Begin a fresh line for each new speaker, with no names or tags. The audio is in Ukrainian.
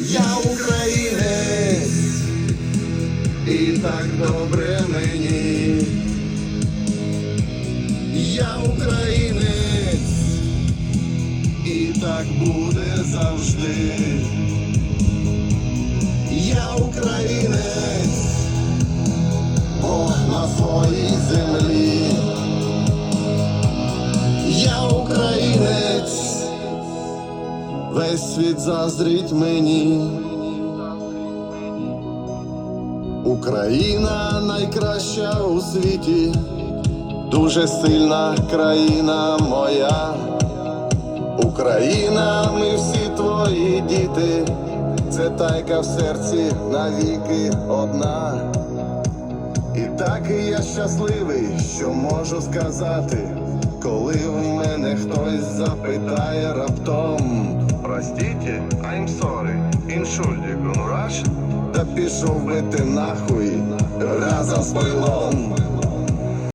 Я українець, і так добре мені. Я українець, і так буде завжди. Я українець, Бог на своїй землі. Весь світ заздрить мені. Україна найкраща у світі, дуже сильна країна моя. Україна, ми всі твої діти, це тайка в серці навіки одна. І так і я щасливий, що можу сказати, коли в мене хтось запитає раптом. Простите, I'm sorry, Entschuldigung, Russian? Да пішов би ти нахуй разом з пилом.